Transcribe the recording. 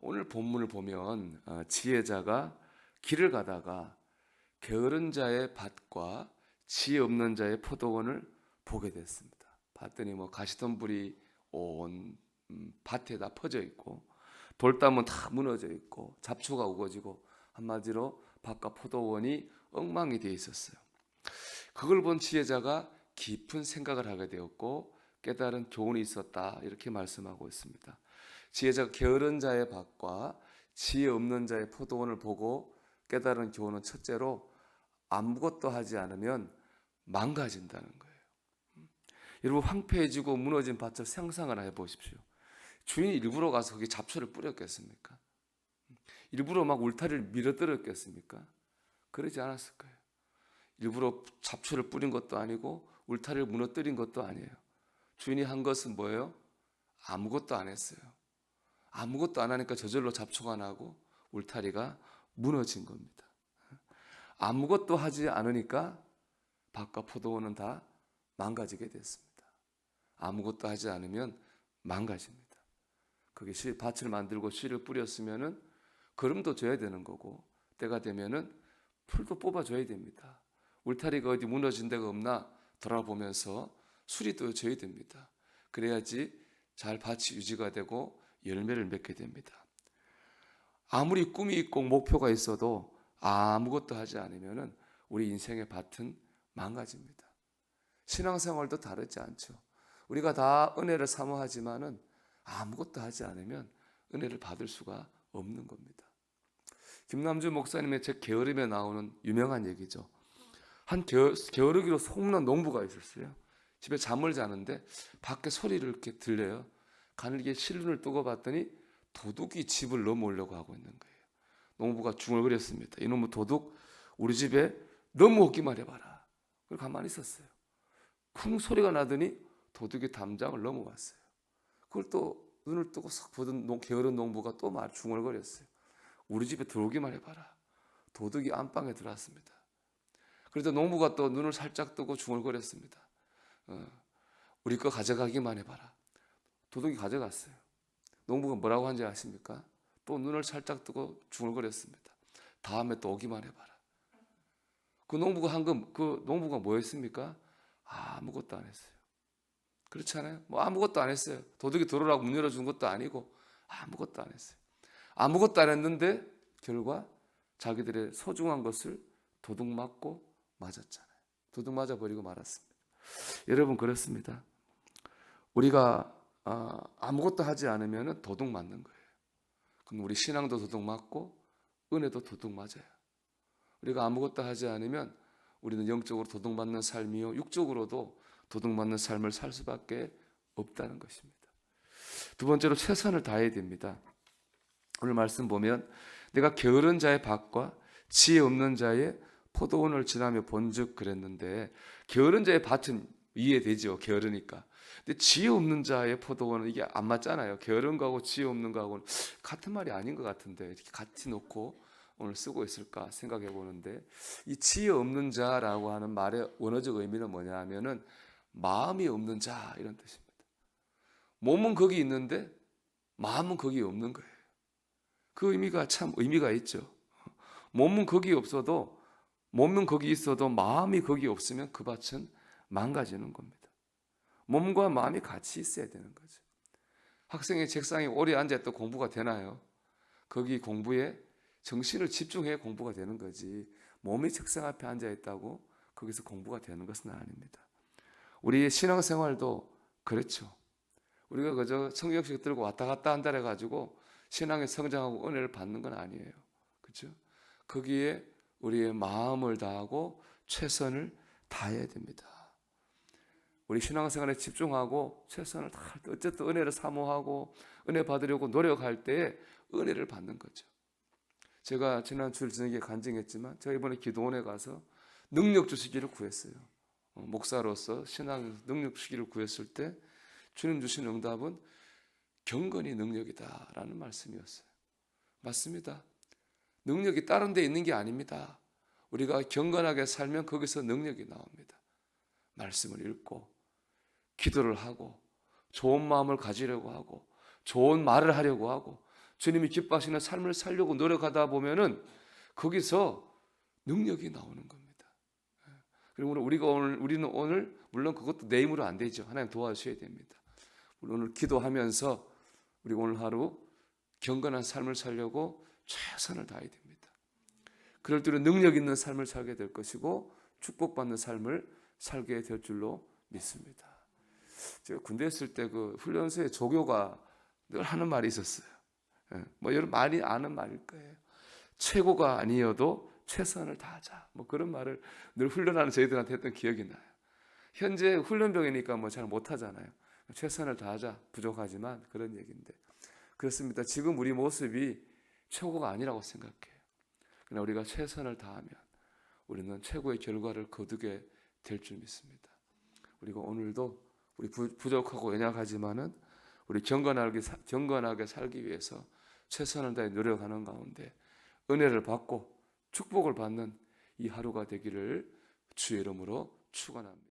오늘 본문을 보면 어, 지혜자가 길을 가다가 게으른 자의 밭과 지혜 없는 자의 포도원을 보게 됐습니다. 봤더니 뭐 가시덤불이 온 음, 밭에 다 퍼져 있고 돌담은 다 무너져 있고 잡초가 우거지고 한마디로 밭과 포도원이 엉망이 되어 있었어요. 그걸 본 지혜자가 깊은 생각을 하게 되었고 깨달은 교훈이 있었다 이렇게 말씀하고 있습니다. 지혜자가 게으른 자의 밭과 지혜 없는 자의 포도원을 보고 깨달은 교훈은 첫째로 아무것도 하지 않으면 망가진다는 거예요. 여러분 황폐해지고 무너진 밭을 상상을 해 보십시오. 주인이 일부러 가서 거기 잡초를 뿌렸겠습니까? 일부러 막 울타리를 밀어뜯었겠습니까? 그러지 않았을 거예요. 일부러 잡초를 뿌린 것도 아니고 울타리를 무너뜨린 것도 아니에요. 주인이 한 것은 뭐예요? 아무것도 안 했어요. 아무것도 안 하니까 저절로 잡초가 나고 울타리가 무너진 겁니다. 아무것도 하지 않으니까 밭과 포도원은 다 망가지게 됐습니다. 아무것도 하지 않으면 망가집니다. 그게 씨, 밭을 만들고 씨를 뿌렸으면은 거름도 줘야 되는 거고 때가 되면은 풀도 뽑아줘야 됩니다. 울타리가 어디 무너진 데가 없나 돌아보면서 술이 떠줘야 됩니다. 그래야지 잘 밭이 유지가 되고 열매를 맺게 됩니다. 아무리 꿈이 있고 목표가 있어도 아무것도 하지 않으면은 우리 인생의 밭은 망가집니다. 신앙생활도 다르지 않죠. 우리가 다 은혜를 사모하지만은 아무것도 하지 않으면 은혜를 받을 수가 없는 겁니다. 김남주 목사님의 책 게으름에 나오는 유명한 얘기죠. 한 게으, 게으르기로 소문난 농부가 있었어요. 집에 잠을 자는데 밖에 소리를 이렇게 들려요. 가늘게 실눈을 뜨고 봤더니 도둑이 집을 넘어오려고 하고 있는 거예요. 농부가 중얼거렸습니다. 이놈의 도둑 우리 집에 넘어오기만 해봐라. 그리고 가만히 있었어요. 쿵 소리가 나더니 도둑이 담장을 넘어왔어요. 그걸 또 눈을 뜨고 석 보던 농, 게으른 농부가 또 말 중얼거렸어요. 우리 집에 들어오기만 해봐라. 도둑이 안방에 들어왔습니다. 그래도 농부가 또 눈을 살짝 뜨고 중얼거렸습니다. 어, 우리 거 가져가기만 해봐라. 도둑이 가져갔어요. 농부가 뭐라고 한지 아십니까? 또 눈을 살짝 뜨고 중얼거렸습니다. 다음에 또 오기만 해봐라. 그 농부가 한금 그 농부가 뭐였습니까? 아무것도 안 했어요. 그렇잖아요. 뭐 아무것도 안 했어요. 도둑이 들어오라고 문 열어준 것도 아니고 아무것도 안 했어요. 아무것도 안 했는데 결과 자기들의 소중한 것을 도둑 맞고 맞았잖아요. 도둑 맞아 버리고 말았습니다. 여러분 그렇습니다. 우리가 아, 아무것도 하지 않으면 도둑 맞는 거예요. 그럼 우리 신앙도 도둑 맞고 은혜도 도둑 맞아요. 우리가 아무것도 하지 않으면 우리는 영적으로 도둑 맞는 삶이요 육적으로도 도둑 맞는 삶을 살 수밖에 없다는 것입니다. 두 번째로 최선을 다해야 됩니다. 오늘 말씀 보면 내가 게으른 자의 밭과 지혜 없는 자의 포도원을 지나며 본즉 그랬는데 게으른 자의 밭은 이해되죠. 게으르니까. 근데 지혜 없는 자의 포도원은 이게 안 맞잖아요. 게으른 거하고 지혜 없는 거하고는 같은 말이 아닌 것 같은데 이렇게 같이 놓고 오늘 쓰고 있을까 생각해 보는데 이 지혜 없는 자라고 하는 말의 원어적 의미는 뭐냐 하면은 마음이 없는 자 이런 뜻입니다. 몸은 거기 있는데 마음은 거기 없는 거예요. 그 의미가 참 의미가 있죠. 몸은 거기 없어도 몸은 거기 있어도 마음이 거기 없으면 그 밭은 망가지는 겁니다. 몸과 마음이 같이 있어야 되는 거죠. 학생의 책상에 오래 앉아도 공부가 되나요? 거기 공부에 정신을 집중해 공부가 되는 거지. 몸이 책상 앞에 앉아 있다고 거기서 공부가 되는 것은 아닙니다. 우리의 신앙생활도 그렇죠. 우리가 그저 성경책 들고 왔다 갔다 한다 해가지고 신앙에 성장하고 은혜를 받는 건 아니에요. 그렇죠? 거기에 우리의 마음을 다하고 최선을 다해야 됩니다. 우리 신앙생활에 집중하고 최선을 다 어쨌든 은혜를 사모하고 은혜 받으려고 노력할 때에 은혜를 받는 거죠. 제가 지난 주일 저녁에 간증했지만 제가 이번에 기도원에 가서 능력 주시기를 구했어요. 어, 목사로서 신앙 능력 주시기를 구했을 때 주님 주신 응답은 경건이 능력이다라는 말씀이었어요. 맞습니다. 능력이 다른 데 있는 게 아닙니다. 우리가 경건하게 살면 거기서 능력이 나옵니다. 말씀을 읽고 기도를 하고 좋은 마음을 가지려고 하고 좋은 말을 하려고 하고 주님이 기뻐하시는 삶을 살려고 노력하다 보면은 거기서 능력이 나오는 겁니다. 예. 그리고 오늘 우리가 오늘 우리는 오늘 물론 그것도 내 힘으로 안 되죠. 하나님 도와주셔야 됩니다. 오늘 기도하면서 우리 오늘 하루 경건한 삶을 살려고 최선을 다해야 됩니다. 그럴 때는 능력 있는 삶을 살게 될 것이고 축복받는 삶을 살게 될 줄로 믿습니다. 제가 군대 있을 때 그 훈련소에 조교가 늘 하는 말이 있었어요. 예, 뭐 여러분 많이 아는 말일 거예요. 최고가 아니어도 최선을 다하자. 뭐 그런 말을 늘 훈련하는 저희들한테 했던 기억이 나요. 현재 훈련병이니까 뭐 잘 못하잖아요. 최선을 다하자. 부족하지만 그런 얘기인데 그렇습니다. 지금 우리 모습이 최고가 아니라고 생각해요. 그러나 우리가 최선을 다하면 우리는 최고의 결과를 거두게 될 줄 믿습니다. 우리가 오늘도 우리 부, 부족하고 연약하지만은 우리 경건하게 사- 경건하게 살기 위해서 최선을 다해 노력하는 가운데 은혜를 받고 축복을 받는 이 하루가 되기를 주의 이름으로 축원합니다.